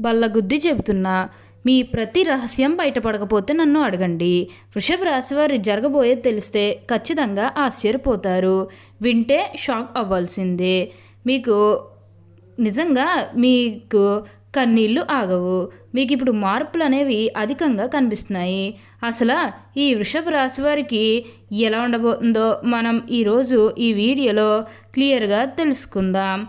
బల్లగుద్ది చెబుతున్నా మీ ప్రతి రహస్యం బయటపడకపోతే నన్ను అడగండి. వృషభ రాశి వారి జరగబోయేది తెలిస్తే ఖచ్చితంగా ఆశ్చర్యపోతారు. వింటే షాక్ అవ్వాల్సిందే. మీకు నిజంగా మీకు కన్నీళ్ళు ఆగవు. మీకు ఇప్పుడు మార్పులు అనేవి అధికంగా కనిపిస్తున్నాయి. అసలు ఈ వృషభ రాశి వారికి ఎలా ఉండబోతుందో మనం ఈరోజు ఈ వీడియోలో క్లియర్గా తెలుసుకుందాం.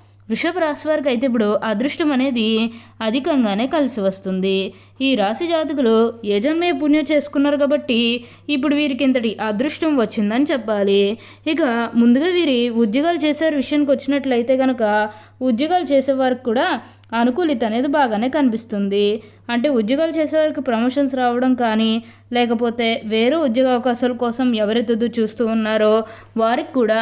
వృషభ రాశి వారికి అయితే ఇప్పుడు అదృష్టం అనేది అధికంగానే కలిసి వస్తుంది. ఈ రాశి జాతకులు యజన్మే పుణ్యం చేసుకున్నారు కాబట్టి ఇప్పుడు వీరికి ఇంతటి అదృష్టం వచ్చిందని చెప్పాలి. ఇక ముందుగా వీరి ఉద్యోగాలు చేసే విషయానికి వచ్చినట్లయితే కనుక ఉద్యోగాలు చేసే వారికి కూడా అనుకూలిత అనేది బాగానే కనిపిస్తుంది. అంటే ఉద్యోగాలు చేసేవారికి ప్రమోషన్స్ రావడం కానీ లేకపోతే వేరే ఉద్యోగ అవకాశాల కోసం ఎవరైతే చూస్తూ ఉన్నారో వారికి కూడా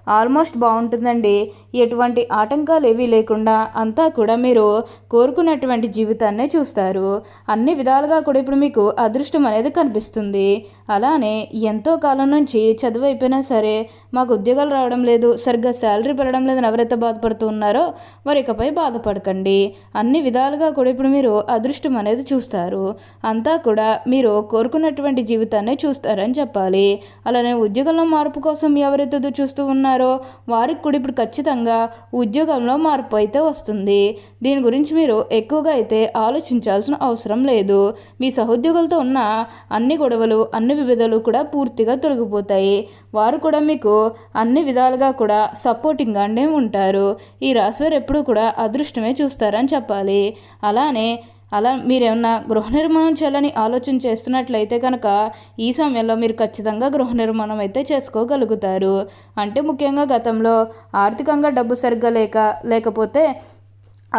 ఆల్మోస్ట్ బాగుంటుందండి. ఎటువంటి ఆటంకాలు ఏవీ లేకుండా అంతా కూడా మీరు కోరుకున్నటువంటి జీవితాన్నే చూస్తారు. అన్ని విధాలుగా కూడా ఇప్పుడు మీకు అదృష్టం అనేది కనిపిస్తుంది. అలానే ఎంతో కాలం నుంచి చదువు అయిపోయినా సరే మాకు ఉద్యోగాలు రావడం లేదు సరిగ్గా శాలరీ పెరగడం లేదని ఎవరైతే బాధపడుతూ ఉన్నారో వారి ఇకపై బాధపడకండి. అన్ని విధాలుగా కూడా ఇప్పుడు మీరు అదృష్టం అనేది చూస్తారు. అంతా కూడా మీరు కోరుకున్నటువంటి జీవితాన్ని చూస్తారని చెప్పాలి. అలానే ఉద్యోగంలో మార్పు కోసం ఎవరైతే చూస్తూ ఉన్నారో వారికి కూడా ఇప్పుడు ఖచ్చితంగా ఉద్యోగంలో మార్పు అయితే వస్తుంది. దీని గురించి మీరు ఎక్కువగా అయితే ఆలోచించాల్సిన అవసరం లేదు. మీ సహోద్యోగులతో ఉన్న అన్ని గొడవలు అన్ని వివిధలు కూడా పూర్తిగా తొలగిపోతాయి. వారు కూడా మీకు అన్ని విధాలుగా కూడా సపోర్టింగ్గానే ఉంటారు. ఈ రాశివారు ఎప్పుడూ కూడా అదృష్టమే చూస్తారని చెప్పాలి. అలానే అలా మీరేమన్నా గృహ నిర్మాణం చేయాలని ఆలోచన చేస్తున్నట్లయితే కనుక ఈ సమయంలో మీరు ఖచ్చితంగా గృహ నిర్మాణం అయితే చేసుకోగలుగుతారు. అంటే ముఖ్యంగా గతంలో ఆర్థికంగా డబ్బు సరిగ్గా లేక లేకపోతే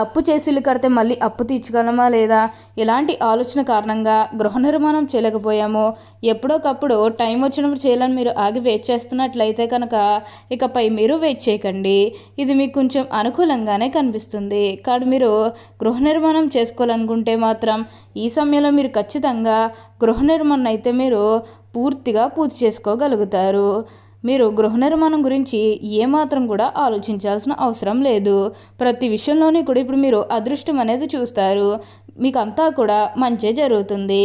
అప్పు చేసిల్లు కడితే మళ్ళీ అప్పు తీర్చగలమా లేదా? ఇలాంటి ఆలోచన కారణంగా గృహ నిర్మాణం చేయలేకపోయాము? ఎప్పుడోకప్పుడు టైం వచ్చినప్పుడు చేయాలని మీరు ఆగి వెయిట్ చేస్తున్నట్లయితే కనుక ఇకపై మీరు వెయిట్ చేయకండి. ఇది మీకు కొంచెం అనుకూలంగానే కనిపిస్తుంది. కానీ మీరు గృహ నిర్మాణం చేసుకోవాలనుకుంటే మాత్రం ఈ సమయంలో మీరు ఖచ్చితంగా గృహ నిర్మాణం అయితే మీరు పూర్తిగా పూర్తి చేసుకోగలుగుతారు. మీరు గృహ నిర్మాణం గురించి ఏమాత్రం కూడా ఆలోచించాల్సిన అవసరం లేదు. ప్రతి విషయంలోనే కూడా ఇప్పుడు మీరు అదృష్టం అనేది చూస్తారు. మీకు అంతా కూడా మంచే జరుగుతుంది.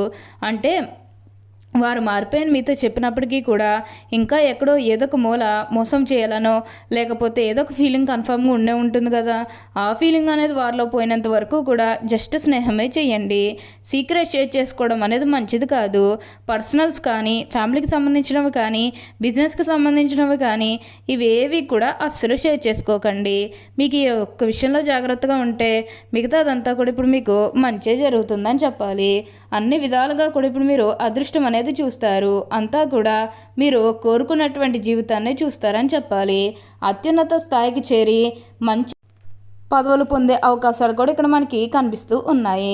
అంటే వారు మారిపోయాను మీతో చెప్పినప్పటికీ కూడా ఇంకా ఎక్కడో ఏదో ఒక మూల మోసం చేయాలనో లేకపోతే ఏదో ఒక ఫీలింగ్ కన్ఫర్మ్గా ఉండే ఉంటుంది కదా. ఆ ఫీలింగ్ అనేది వారిలో పోయినంత వరకు కూడా జస్ట్ స్నేహమే చేయండి. సీక్రెట్ షేర్ చేసుకోవడం అనేది మంచిది కాదు. పర్సనల్స్ కానీ ఫ్యామిలీకి సంబంధించినవి కానీ బిజినెస్కి సంబంధించినవి కానీ ఇవేవి కూడా అస్సలు షేర్ చేసుకోకండి. మీకు ఈ ఒక్క విషయంలో జాగ్రత్తగా ఉంటే మిగతా అదంతా కూడా ఇప్పుడు మీకు మంచే జరుగుతుందని చెప్పాలి. అన్ని విధాలుగా కూడా ఇప్పుడు మీరు అదృష్టం అనేది చూస్తారు. అంతా కూడా మీరు కోరుకున్నటువంటి జీవితాన్ని చూస్తారని చెప్పాలి. అత్యున్నత స్థాయికి చేరి మంచి పదవులు పొందే అవకాశాలు కూడా ఇక్కడ మనకి కనిపిస్తూ ఉన్నాయి.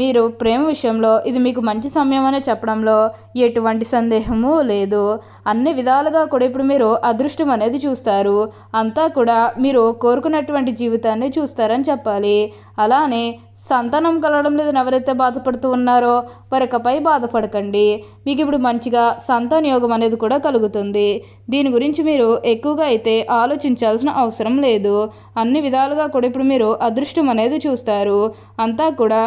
మీరు ప్రేమ విషయంలో ఇది మీకు మంచి సమయం అని చెప్పడంలో ఎటువంటి సందేహము లేదు. అన్ని విధాలుగా కూడా ఇప్పుడు మీరు అదృష్టం అనేది చూస్తారు. అంతా కూడా మీరు కోరుకున్నటువంటి జీవితాన్ని చూస్తారని చెప్పాలి. అలానే సంతానం కలగడం లేదని ఎవరైతే బాధపడుతూ ఉన్నారో వరకపై బాధపడకండి. మీకు ఇప్పుడు మంచిగా సంతాన యోగం అనేది కూడా కలుగుతుంది. దీని గురించి మీరు ఎక్కువగా అయితే ఆలోచించాల్సిన అవసరం లేదు. అన్ని విధాలుగా కూడా ఇప్పుడు మీరు అదృష్టం అనేది చూస్తారు. అంతా కూడా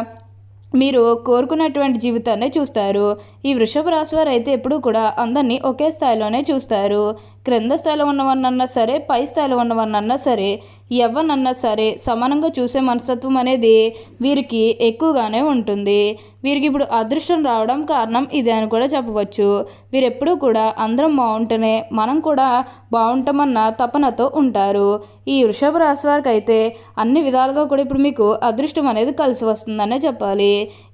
మీరు కోరుకున్నటువంటి జీవితాన్ని చూస్తారు. ఈ వృషభ రాశి వారు అయితే ఎప్పుడూ కూడా అందరినీ ఒకే స్థాయిలోనే చూస్తారు. క్రింద స్థాయిలో ఉన్నవన్నన్నా సరే పై స్థాయిలో ఉన్నవన్నన్నా సరే ఎవరినన్నా సరే సమానంగా చూసే మనస్తత్వం అనేది వీరికి ఎక్కువగానే ఉంటుంది. వీరికి ఇప్పుడు అదృష్టం రావడం కారణం ఇదే అని కూడా చెప్పవచ్చు. వీరెప్పుడూ కూడా అందరం బాగుంటేనే మనం కూడా బాగుంటామన్న తపనతో ఉంటారు. ఈ వృషభ రాశి వారికి అయితే అన్ని విధాలుగా కూడా ఇప్పుడు మీకు అదృష్టం అనేది కలిసి వస్తుందనే చెప్పాలి.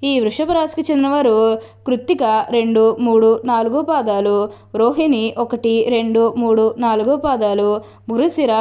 ఈ వృషభ రాశికి చెందినవారు కృత్తిక రెండు మూడు నాలుగు పాదాలు రోహిణి ఒకటి రెండు మూడు నాలుగు పాదాలు మురుసిర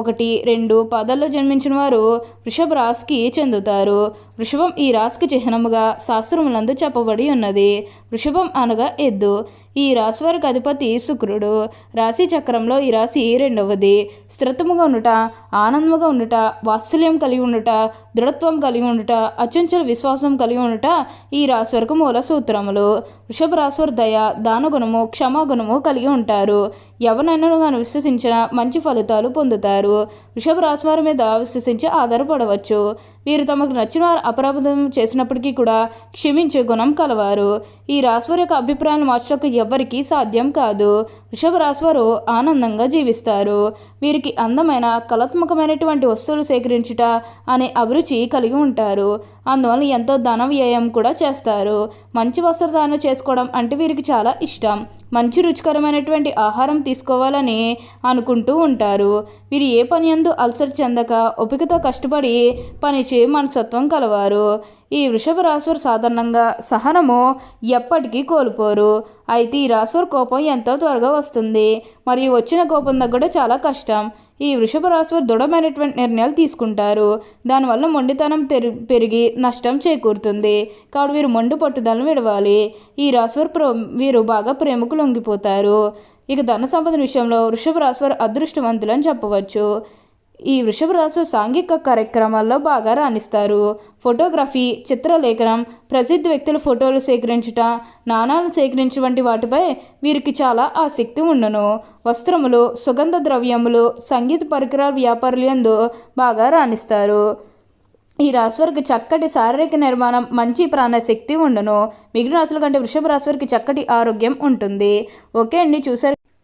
ఒకటి రెండు పాదాల్లో జన్మించిన వారు వృషభ రాశికి చెందుతారు. వృషభం ఈ రాశికి చిహ్నముగా శాస్త్రములందు చెప్పబడి ఉన్నది. వృషభం అనగా ఎద్దు. ఈ రాశి వారికి అధిపతి శుక్రుడు. రాశి చక్రంలో ఈ రాశి రెండవది. స్థిరత్వముగా ఉండుట ఆనందముగా ఉండుట వాత్సల్యం కలిగి ఉండుట దృఢత్వం కలిగి ఉండుట అచంచల విశ్వాసం కలిగి ఉండుట ఈ రాశి వరకు మూల సూత్రములు. వృషభ రాశివారు దయ దానగుణము క్షమాగుణము కలిగి ఉంటారు. ఎవరినైనా గాను విశ్వసించిన మంచి ఫలితాలు పొందుతారు. వృషభ రాశి వారి మీద విశ్వసించి ఆధారపడవచ్చు. వీరు తమకు నచ్చిన వారు అపరాధం చేసినప్పటికీ కూడా క్షమించే గుణం కలవారు. ఈ రాశివారి యొక్క అభిప్రాయాన్ని మార్చడానికి ఎవ్వరికీ సాధ్యం కాదు. వృషభ రాశివారు ఆనందంగా జీవిస్తారు. వీరికి అందమైన కళాత్మకమైనటువంటి వస్తువులు సేకరించుట అనే అభిరుచి కలిగి ఉంటారు. అందువల్ల ఎంతో ధన వ్యయం కూడా చేస్తారు. మంచి వస్త్రధారణ చేసుకోవడం అంటే వీరికి చాలా ఇష్టం. మంచి రుచికరమైనటువంటి ఆహారం తీసుకోవాలని అనుకుంటూ ఉంటారు. వీరు ఏ పని ఎందు అలసట చెందక ఓపికతో కష్టపడి పనిచే మనసత్వం కలవారు. ఈ వృషభ రాశివారు సాధారణంగా సహనము ఎప్పటికీ కోల్పోరు. అయితే ఈ రాశివారి కోపం ఎంతో త్వరగా వస్తుంది. మరియు వచ్చిన కోపం తగ్గడం చాలా కష్టం. ఈ వృషభ రాశివారు దృఢమైనటువంటి నిర్ణయాలు తీసుకుంటారు. దానివల్ల మొండితనం పెరిగి నష్టం చేకూరుతుంది. కాబట్టి వీరు మొండి పట్టుదలను విడవాలి. ఈ రాశివారు వీరు బాగా ప్రేమకు లొంగిపోతారు. ఇక ధన సంపద విషయంలో వృషభ రాశివారు అదృష్టవంతులు అని చెప్పవచ్చు. ఈ వృషభ రాశి సాంఘిక కార్యక్రమాల్లో బాగా రాణిస్తారు. ఫోటోగ్రఫీ చిత్రలేఖనం ప్రసిద్ధ వ్యక్తుల ఫోటోలు సేకరించుట నాణాలు సేకరించు వంటి వాటిపై వీరికి చాలా ఆసక్తి ఉండును. వస్త్రములు సుగంధ ద్రవ్యములు సంగీత పరికరాల వ్యాపారులందు బాగా రాణిస్తారు. ఈ రాశి వారికి చక్కటి శారీరక నిర్మాణం మంచి ప్రాణశక్తి ఉండను. మిగిలిన రాశుల కంటే వృషభ రాశి వారికి చక్కటి ఆరోగ్యం ఉంటుంది. ఓకే అండి చూసారు